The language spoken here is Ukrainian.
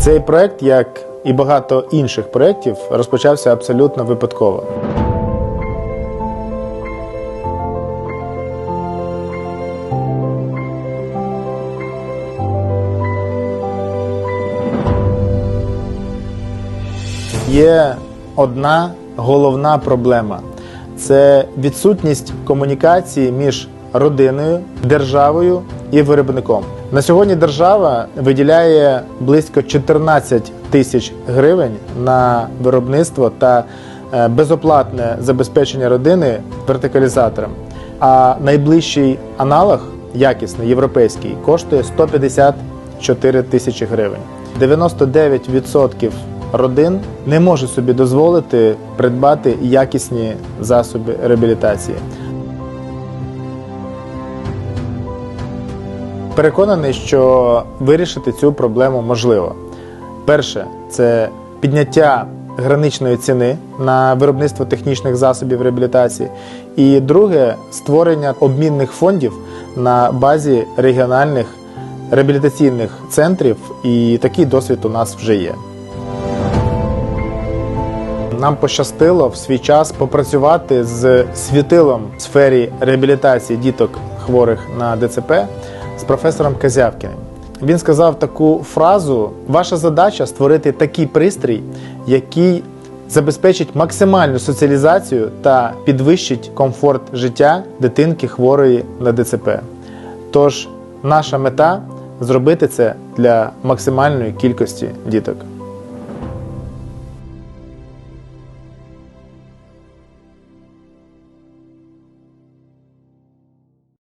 Цей проект, як і багато інших проєктів, розпочався абсолютно випадково. Є одна головна проблема це відсутність комунікації між родиною, державою і виробником. На сьогодні держава виділяє близько 14 тисяч гривень на виробництво та е, безоплатне забезпечення родини вертикалізатором. А найближчий аналог, якісний європейський, коштує 154 тисячі гривень. 99% родин не може собі дозволити придбати якісні засоби реабілітації. Переконаний, що вирішити цю проблему можливо. Перше це підняття граничної ціни на виробництво технічних засобів реабілітації. І друге створення обмінних фондів на базі регіональних реабілітаційних центрів. І такий досвід у нас вже є. Нам пощастило в свій час попрацювати з світилом в сфері реабілітації діток хворих на ДЦП з професором Казявкіним. Він сказав таку фразу: ваша задача створити такий пристрій, який забезпечить максимальну соціалізацію та підвищить комфорт життя дитинки хворої на ДЦП. Тож наша мета зробити це для максимальної кількості діток.